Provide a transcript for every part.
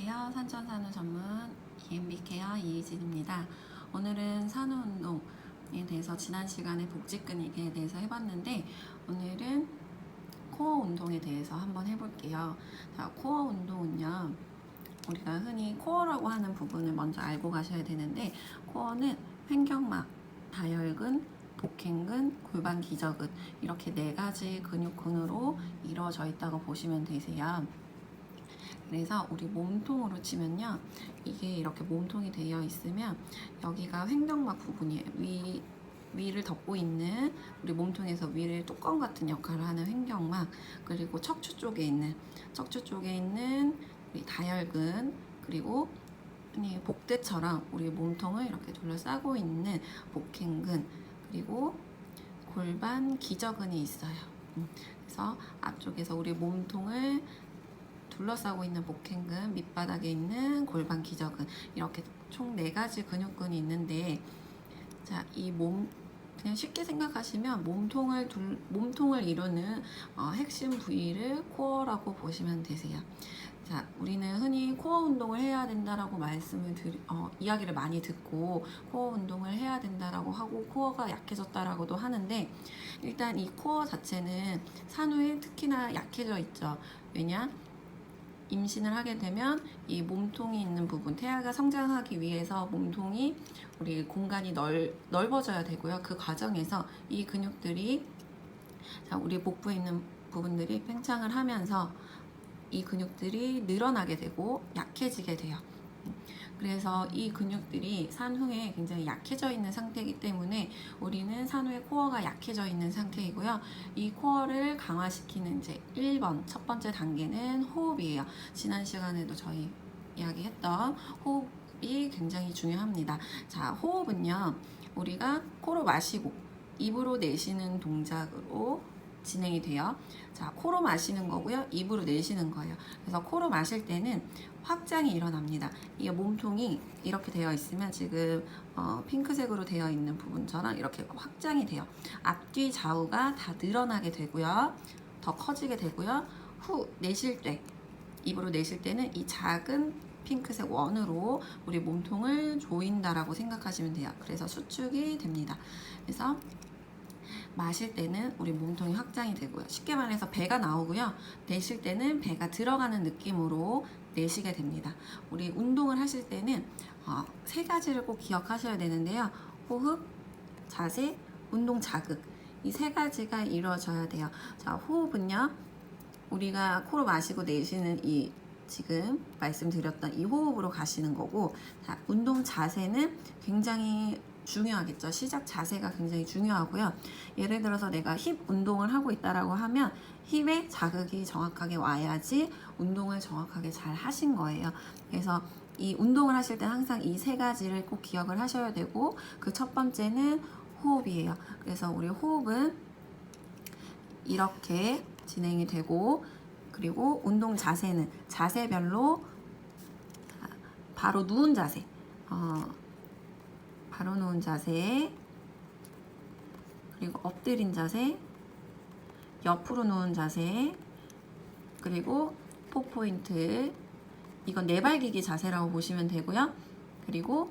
안녕하세요. 산천산후 전문 EMB 케어 이희진입니다. 오늘은 산후운동에 대해서 지난 시간에 복직근육에 대해서 해봤는데 오늘은 코어 운동에 대해서 한번 해볼게요. 자, 코어 운동은요. 우리가 흔히 코어라고 하는 부분을 먼저 알고 가셔야 되는데 코어는 횡격막, 다혈근, 복행근, 골반 기저근 이렇게 네 가지 근육근으로 이루어져 있다고 보시면 되세요. 그래서 우리 몸통으로 치면요. 이게 이렇게 몸통이 되어 있으면 여기가 횡격막 부분이에요. 위, 위를 덮고 있는 우리 몸통에서 위를 뚜껑 같은 역할을 하는 횡격막 그리고 척추 쪽에 있는 척추 쪽에 있는 우리 다혈근 그리고 복대처럼 우리 몸통을 이렇게 둘러싸고 있는 복행근 그리고 골반 기저근이 있어요. 음, 그래서 앞쪽에서 우리 몸통을 둘러싸고 있는 복행근, 밑바닥에 있는 골반 기저근 이렇게 총 네 가지 근육근이 있는데 자, 이 몸 그냥 쉽게 생각하시면 몸통을 둘, 몸통을 이루는 어, 핵심 부위를 코어라고 보시면 되세요. 자, 우리는 흔히 코어 운동을 해야 된다라고 말씀을 드리, 어, 이야기를 많이 듣고 코어 운동을 해야 된다라고 하고 코어가 약해졌다라고도 하는데 일단 이 코어 자체는 산후에 특히나 약해져 있죠. 왜냐? 임신을 하게 되면 이 몸통이 있는 부분, 태아가 성장하기 위해서 몸통이 우리 공간이 넓, 넓어져야 되고요. 그 과정에서 이 근육들이 자, 우리 복부에 있는 부분들이 팽창을 하면서 이 근육들이 늘어나게 되고 약해지게 돼요. 그래서 이 근육들이 산후에 굉장히 약해져 있는 상태이기 때문에 우리는 산후의 코어가 약해져 있는 상태이고요. 이 코어를 강화시키는 이제 1번 첫 번째 단계는 호흡이에요. 지난 시간에도 저희 이야기했던 호흡이 굉장히 중요합니다. 자, 호흡은요. 우리가 코로 마시고 입으로 내쉬는 동작으로 진행이 돼요. 자, 코로 마시는 거고요. 입으로 내쉬는 거예요. 그래서 코로 마실 때는 확장이 일어납니다. 이게 몸통이 이렇게 되어 있으면 지금 어, 핑크색으로 되어 있는 부분처럼 이렇게 확장이 돼요. 앞뒤 좌우가 다 늘어나게 되고요. 더 커지게 되고요. 후 내쉴 때 입으로 내쉴 때는 이 작은 핑크색 원으로 우리 몸통을 조인다라고 생각하시면 돼요. 그래서 수축이 됩니다. 그래서 마실 때는 우리 몸통이 확장이 되고요. 쉽게 말해서 배가 나오고요. 내쉴 때는 배가 들어가는 느낌으로 내쉬게 됩니다. 우리 운동을 하실 때는 어, 세 가지를 꼭 기억하셔야 되는데요. 호흡, 자세, 운동 자극. 이 세 가지가 이루어져야 돼요. 자, 호흡은요. 우리가 코로 마시고 내쉬는 이 지금 말씀드렸던 이 호흡으로 가시는 거고, 자, 운동 자세는 굉장히 중요하겠죠. 시작 자세가 굉장히 중요하고요. 예를 들어서 내가 힙 운동을 하고 있다라고 하면 힙에 자극이 정확하게 와야지 운동을 정확하게 잘 하신 거예요. 그래서 이 운동을 하실 때 항상 이 세 가지를 꼭 기억을 하셔야 되고 그 첫 번째는 호흡이에요. 그래서 우리 호흡은 이렇게 진행이 되고 그리고 운동 자세는 자세별로 바로 누운 자세 어, 누운 자세 그리고 엎드린 자세 옆으로 누운 자세 그리고 포포인트. 이건 네발기기 자세라고 보시면 되고요. 그리고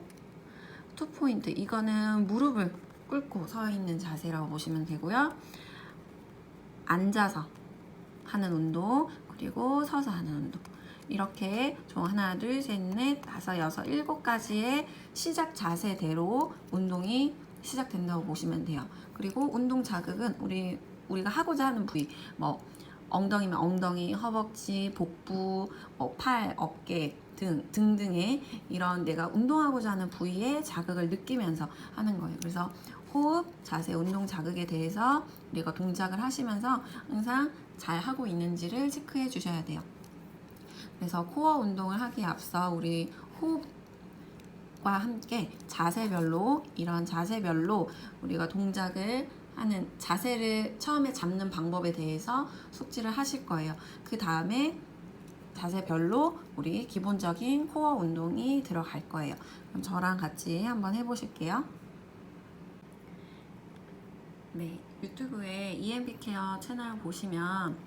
투 포인트. 이거는 무릎을 꿇고 서 있는 자세라고 보시면 되고요. 앉아서 하는 운동 그리고 서서 하는 운동 이렇게 총 하나 둘 셋 넷 다섯 여섯 일곱 가지의 시작 자세대로 운동이 시작된다고 보시면 돼요. 그리고 운동 자극은 우리 우리가 하고자 하는 부위 뭐 엉덩이면 엉덩이, 허벅지, 복부, 뭐 팔, 어깨 등 등등의 이런 내가 운동하고자 하는 부위에 자극을 느끼면서 하는 거예요. 그래서 호흡, 자세, 운동 자극에 대해서 우리가 동작을 하시면서 항상 잘 하고 있는지를 체크해 주셔야 돼요. 그래서 코어 운동을 하기에 앞서 우리 호흡과 함께 자세별로 이런 자세별로 우리가 동작을 하는 자세를 처음에 잡는 방법에 대해서 숙지를 하실 거예요. 그 다음에 자세별로 우리 기본적인 코어 운동이 들어갈 거예요. 그럼 저랑 같이 한번 해보실게요. 네, 유튜브에 EMB 케어 채널 보시면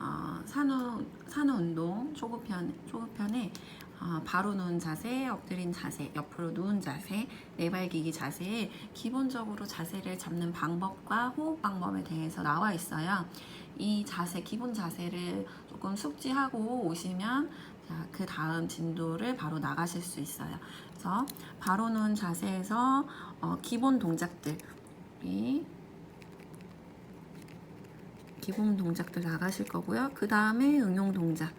어, 산후 산후 운동 초급편 초급편에 어, 바로 누운 자세, 엎드린 자세, 옆으로 누운 자세, 내발기기 자세에 기본적으로 자세를 잡는 방법과 호흡 방법에 대해서 나와 있어요. 이 자세, 기본 자세를 조금 숙지하고 오시면 자, 그 다음 진도를 바로 나가실 수 있어요. 그래서 바로 누운 자세에서 어, 기본 동작들, 이 기본 동작들 나가실 거고요. 그 다음에 응용 동작.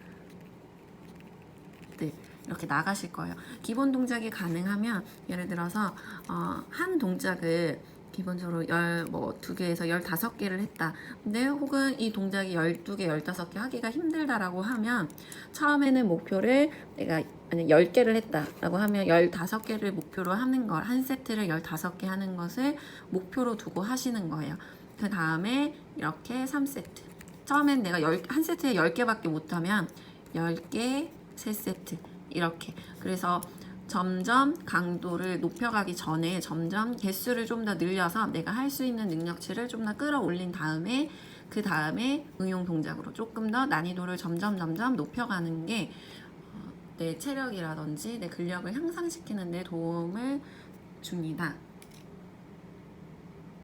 네, 이렇게 나가실 거예요. 기본 동작이 가능하면 예를 들어서 어, 한 동작을 기본적으로 열뭐두 개에서 열다섯 개를 했다. 근데 혹은 이 동작이 열두 개, 열다섯 개 하기가 힘들다라고 하면 처음에는 목표를 내가 아니 열 개를 했다라고 하면 열다섯 개를 목표로 하는 걸 한 세트를 열다섯 개 하는 것을 목표로 두고 하시는 거예요. 그 다음에 이렇게 3세트. 처음엔 내가 열, 한 세트에 10개밖에 못하면 10개, 3세트. 이렇게. 그래서 점점 강도를 높여가기 전에 점점 개수를 좀 더 늘려서 내가 할 수 있는 능력치를 좀 더 끌어올린 다음에 그 다음에 응용 동작으로 조금 더 난이도를 점점 점점 높여가는 게 어, 내 체력이라든지 내 근력을 향상시키는 데 도움을 줍니다.